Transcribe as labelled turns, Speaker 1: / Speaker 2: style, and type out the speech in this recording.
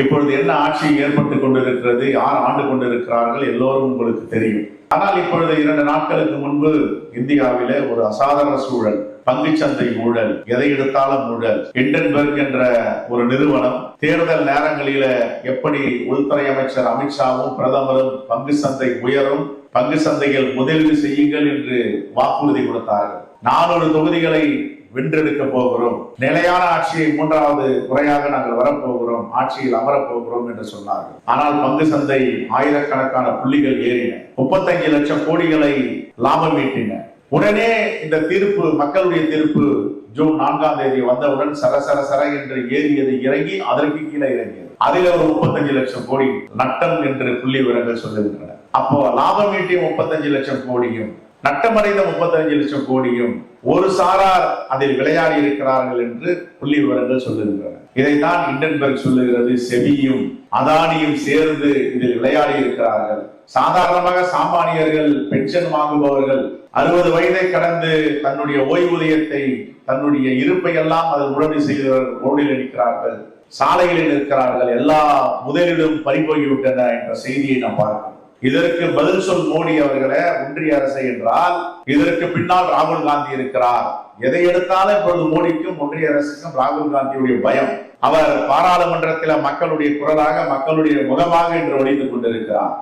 Speaker 1: இப்பொழுது என்ன ஆட்சி ஏற்பட்டு கொண்டிருக்கிறது? யார் ஆண்டு கொண்டிருக்கிறார்கள்? எல்லோரும் உங்களுக்கு தெரியும். ஆனால் இப்பொழுது இரண்டு நாட்களுக்கு முன்பு இந்தியாவில ஒரு அசாதாரண சூழல் பங்குச்சந்தை ஊழல் எதை எடுத்தாலும் ஊழல். இண்டன்பர்க் என்ற ஒரு நிறுவனம் தேர்தல் நேரங்களில எப்படி உள்துறை அமைச்சர் அமித்ஷாவும் பிரதமரும் பங்கு சந்தை உயரும் பங்கு சந்தையில் முதலீடு செய்யுங்கள் என்று வாக்குறுதி கொடுத்தார்கள். நானூறு தொகுதிகளை வென்றெடுக்க போகிறோம். நிலையான ஆட்சியை மூன்றாவது முறையாக நாங்கள் வரப்போகிறோம். ஆட்சியில் அமரப் போகிறோம் என்று சொன்னார்கள். ஆனால் பங்கு சந்தை ஆயிரக்கணக்கான புள்ளிகள் ஏறின. முப்பத்தஞ்சு லட்சம் கோடிகளை லாபம் ஈட்டின. உடனே இந்த தீர்ப்பு மக்களுடைய தீர்ப்பு ஜூன் நான்காம் தேதி வந்தவுடன் சர சர சர என்று ஏறியது இறங்கி அதற்கு கீழே இறங்கியது. அதில் ஒரு முப்பத்தஞ்சு லட்சம் கோடி நட்டம் என்று புள்ளி விவரங்கள் சொல்லுகின்றன. அப்போ லாபம் ஈட்டிய முப்பத்தஞ்சு லட்சம் கோடியும் நட்டமடைந்த முப்பத்தஞ்சு லட்சம் கோடியும் ஒரு சாரார் அதில் விளையாடி இருக்கிறார்கள் என்று புள்ளி விவரங்கள் சொல்லுகின்றன. இதைத்தான் இண்டன்பர்க் சொல்லுகிறது செபியும் அதானியும் சேர்ந்து இதில் விளையாடி இருக்கிறார்கள். சாதாரணமாக சாமானியர்கள் பென்ஷன் வாங்குபவர்கள் அறுபது வயதை கடந்து தன்னுடைய ஓய்வூதியத்தை தன்னுடைய இருப்பை எல்லாம் அதில் உடனடி செய்தவர்கள் ரோடில் நிற்கிறார்கள் சாலைகளில் இருக்கிறார்கள் எல்லா முதலிடும் பறிபோகிவிட்டன என்ற செய்தியை நாம் பார்க்கிறோம். இதற்கு பதில் சொல் மோடி அவர்களே ஒன்றிய அரசு என்றால் இதற்கு பின்னால் ராகுல் காந்தி இருக்கிறார். எதை எடுத்தாலும் இப்பொழுது மோடிக்கும் ஒன்றிய அரசுக்கும் ராகுல் காந்தியுடைய பயம். அவர் பாராளுமன்றத்தில் மக்களுடைய குரலாக மக்களுடைய முகமாக என்று ஒழிந்து கொண்டிருக்கிறார்.